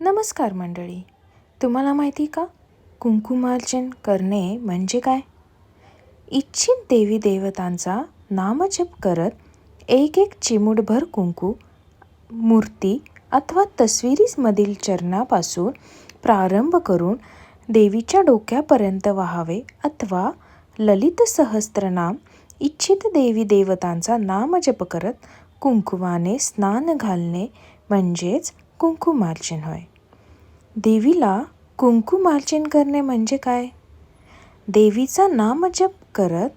नमस्कार मंडळी. तुम्हाला माहिती का? कुंकुमार्चन करणे म्हणजे काय? इच्छित देवी देवतांचा नामजप करत एक एक चिमूटभर कुंकू मूर्ती अथवा तस्विरीमधील चरणापासून प्रारंभ करून देवीच्या डोक्यापर्यंत व्हावे अथवा ललित सहस्त्रनाम इच्छित देवी देवतांचा नामजप करत कुंकुवाने स्नान घालणे म्हणजेच कुंकुमार्चन होय. देवीला कुंकुमार्चन करणे म्हणजे काय? देवीचा नामजप करत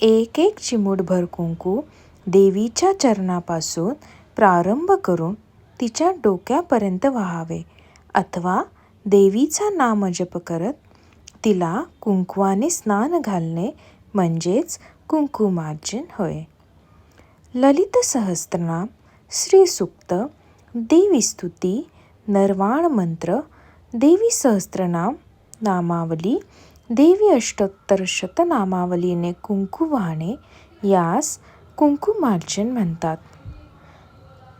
एक एक चिमूटभर कुंकू देवीच्या चरणापासून प्रारंभ करून तिच्या डोक्यापर्यंत व्हावे. अथवा देवीचा नामजप करत तिला कुंकुवाने स्नान घालणे म्हणजेच कुंकुमार्जन होय. ललित सहस्त्रनाम श्रीसूक्त देवीस्तुती नरवाण मंत्र देवी सहस्त्रनाम नामावली देवी अष्टोत्तर शतनामावलीने कुंकू वाहणे यास कुंकुमार्जन म्हणतात.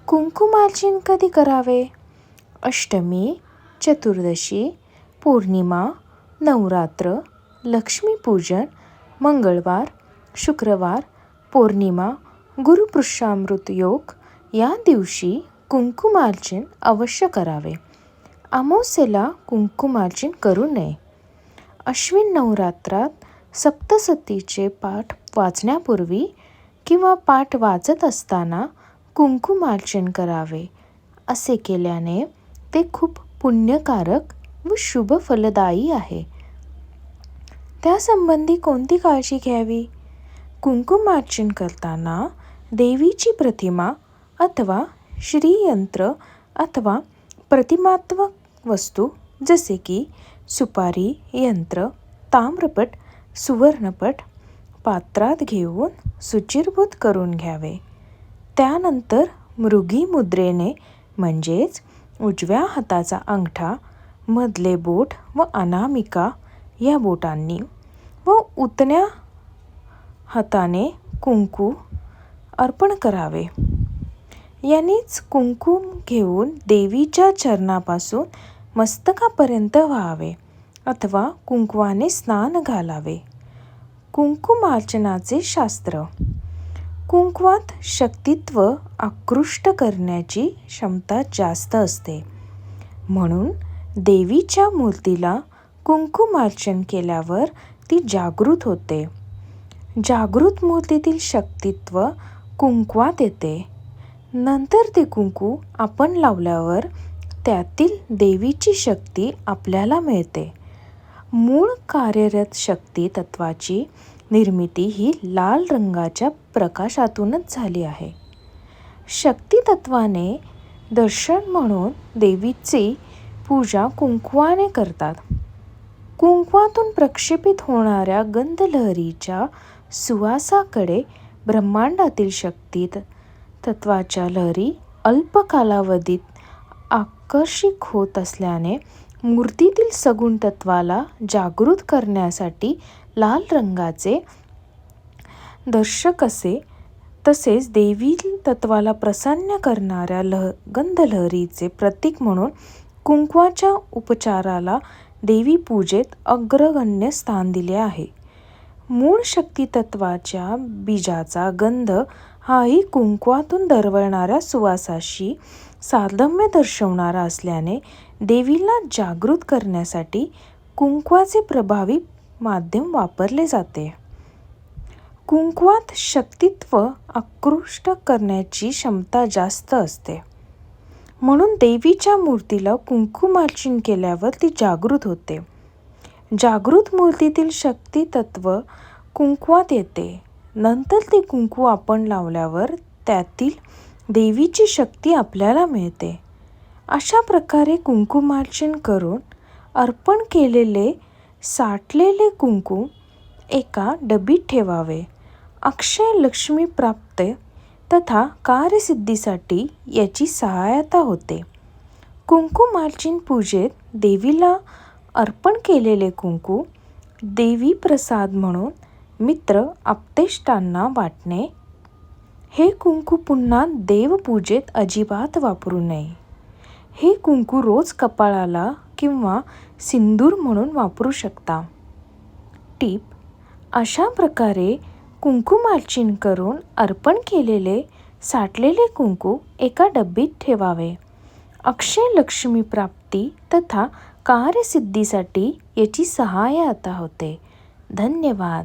कुंकुमार्जन कधी करावे? अष्टमी चतुर्दशी पौर्णिमा नवरात्र लक्ष्मीपूजन मंगळवार शुक्रवार पौर्णिमा गुरुपुष्यामृत योग या दिवशी कुंकुमार्चन अवश्य करावे. अमावस्येला कुंकुमार्चन करू नये. अश्विन नवरात्रात सप्तसतीचे पाठ वाचण्यापूर्वी किंवा पाठ वाचत असताना कुंकुमार्चन करावे. असे केल्याने ते खूप पुण्यकारक व शुभ फलदायी आहे. त्यासंबंधी कोणती काळजी घ्यावी? कुंकुमार्चन करताना देवीची प्रतिमा अथवा श्रीयंत्र अथवा प्रतिमात्मक वस्तू जसे की सुपारी यंत्र ताम्रपट सुवर्णपट पात्रात घेऊन सुचिरभूत करून घ्यावे. त्यानंतर मृगी मुद्रेने म्हणजेच उजव्या हाताचा अंगठा मधले बोट व अनामिका या बोटांनी व उतण्या हाताने कुंकू अर्पण करावे. यांनीच कुंकुम घेऊन देवीच्या चरणापासून मस्तकापर्यंत व्हावे अथवा कुंकवाने स्नान घालावे. कुंकुमार्चनाचे शास्त्र. कुंकवात शक्तित्व आकृष्ट करण्याची क्षमता जास्त असते. म्हणून देवीच्या मूर्तीला कुंकुमार्चन केल्यावर ती जागृत होते. जागृत मूर्तीतील शक्तित्व कुंकवात येते. नंतर ते कुंकू आपण लावल्यावर त्यातील देवीची शक्ती आपल्याला मिळते. मूळ कार्यरत शक्ती तत्वाची निर्मिती ही लाल रंगाच्या प्रकाशातूनच झाली आहे. शक्तितत्वाने दर्शन म्हणून देवीची पूजा कुंकवाने करतात. कुंकवातून प्रक्षेपित होणाऱ्या गंधलहरीच्या सुवासाकडे ब्रह्मांडातील शक्तीत तत्वाच्या लहरी अल्प कालावधीत आकर्षित होत असल्याने मूर्तीतील सगुण तत्वाला जागृत करण्यासाठी लाल रंगाचे दर्शक असे तसेच देवी तत्वाला प्रसन्न करणाऱ्या लह गंधलहरीचे प्रतीक म्हणून कुंकवाच्या उपचाराला देवी पूजेत अग्रगण्य स्थान दिले आहे. मूळ शक्तितत्वाच्या बीजाचा गंध हाही कुंकवातून दरवळणाऱ्या सुवासाशी साधम्य दर्शवणारा असल्याने देवीला जागृत करण्यासाठी कुंकवाचे प्रभावी माध्यम वापरले जाते. कुंकवात शक्तित्व आकृष्ट करण्याची क्षमता जास्त असते. म्हणून देवीच्या मूर्तीला कुंकुमार्चन केल्यावर ती जागृत होते. जागृत मूर्तीतील शक्तितत्व कुंकवात येते. नंतर ते कुंकू आपण लावल्यावर त्यातील देवीची शक्ती आपल्याला मिळते. अशा प्रकारे कुंकुमार्चन करून अर्पण केलेले साठलेले कुंकू एका डबीत ठेवावे. अक्षय लक्ष्मी प्राप्त तथा कार्यसिद्धीसाठी याची सहायता होते. कुंकुमार्चिन पूजेत देवीला अर्पण केलेले कुंकू देवी प्रसाद म्हणून मित्र आप्तेष्टांना वाटणे हे कुंकू पुन्हा देवपूजेत अजिबात वापरू नये. हे कुंकू रोज कपाळाला किंवा सिंदूर म्हणून वापरू शकता. टीप अशा प्रकारे कुंकुमार्चन करून अर्पण केलेले साठलेले कुंकू एका डब्बीत ठेवावे. अक्षय लक्ष्मी प्राप्ती तथा कार्यसिद्धीसाठी याची सहाय्यता होते. धन्यवाद.